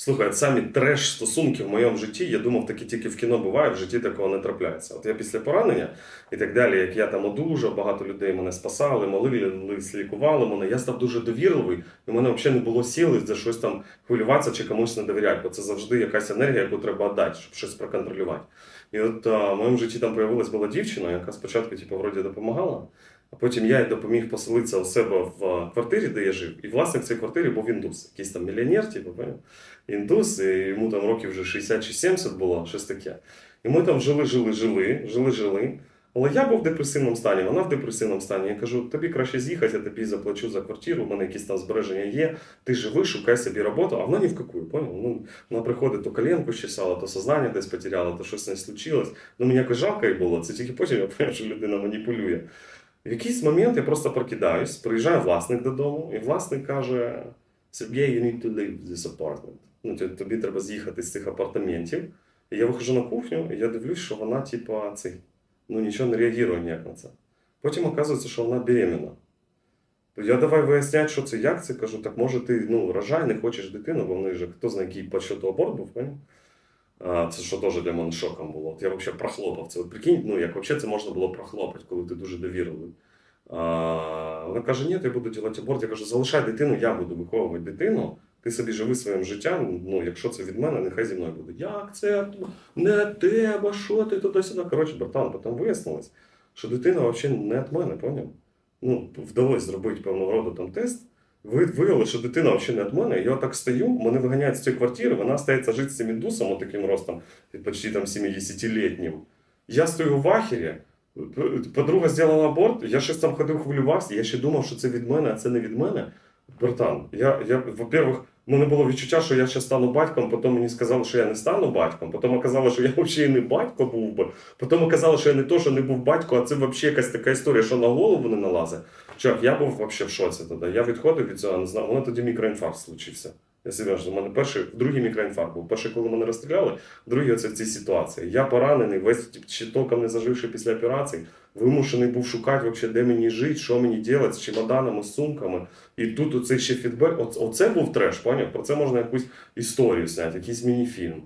Слухай, самі треш стосунки в моєму житті, я думав, такі тільки в кіно буває, в житті такого не трапляється. От я після поранення і так далі, як я там одужав, багато людей мене спасали, молились, лікували мене. Я став дуже довірливий, і в мене взагалі не було сили за щось там хвилюватися чи комусь не довіряти, бо це завжди якась енергія, яку треба віддати, щоб щось проконтролювати. І от а, в моєму житті там появилась була дівчина, яка спочатку, типу, вроді допомагала. А потім я допоміг поселитися у себе в квартирі, де я жив. І власник цієї квартири був індус, якийсь там мільйонер, типу, індус, і йому там років вже 60 чи 70 було, щось таке. І ми там жили, жили, жили, жили, жили. Але я був в депресивному стані, вона в депресивному стані. Я кажу, тобі краще з'їхати, я тобі заплачу за квартиру, у мене якісь там збереження є, ти живи, шукай собі роботу, а вона ні в какую, поняв? Ну, вона приходить, то коленку щесала, то сознання десь потеряла, то щось не случилось. Ну, мені якось жалко їй було, це тільки потім я поняв, що людина маніпулює. В якийсь момент я просто прокидаюсь, приїжджає власник додому, і власник каже: Сергій, you need to leave this apartment. Ну, тобі- треба з'їхати з цих апартаментів. І я виходжу на кухню, і я дивлюсь, що вона, типа, цей, ну нічого не реагує ніяк на це. Потім оказується, що вона беременна. Я давай виясняти, що це, як це. Кажу, так може ти ну, рожай, не хочеш дитину, бо в неї хто знає, який по аборт був, це що теж для мене шоком було. От я взагалі прохлопав це. От прикинь, ну як взагалі це можна було прохлопати, коли ти дуже довірливий. А, вона каже, ні, я буду робити аборт. Я кажу, залишай дитину, я буду виховувати дитину. Ти собі живи своїм життям. Ну, якщо це від мене, нехай зі мною буде. Як це не тебе, що ти туди-сюди. Коротше, братан, потім вияснилось, що дитина взагалі не від мене, поняв? Ну, вдалося зробити певного роду там тест. Ви виявили, що дитина взагалі не від мене. Я так стою, мене виганяють з цієї квартири, вона стається жити з цим індусом, отаким таким ростом, почти там 70-літнім. Я стою в ахері. Подруга зробила аборт, я щось там ходив, хвилювався, я ще думав, що це від мене, а це не від мене. Братан, я, я во-первых, в мене було відчуття, що я ще стану батьком, потім мені сказали, що я не стану батьком, потім оказалося, що я взагалі не батько був би, потім оказалося, що я не то, що не був батько, а це взагалі якась така історія, що на голову не налазить. Чувак, я був взагалі в шоці тоді. Я відходив від цього, не знаю, у мене тоді мікроінфаркт случився. Я серйозно, у мене перший, другий мікроінфаркт був. Перший, коли мене розстріляли, другий оце в цій ситуації. Я поранений, весь ще толком не заживши після операції, вимушений був шукати, вообще, де мені жити, що мені робити з чемоданами, з сумками. І тут оцей ще фідбек. Оце, був треш, поняв? Про це можна якусь історію зняти, якийсь мініфільм.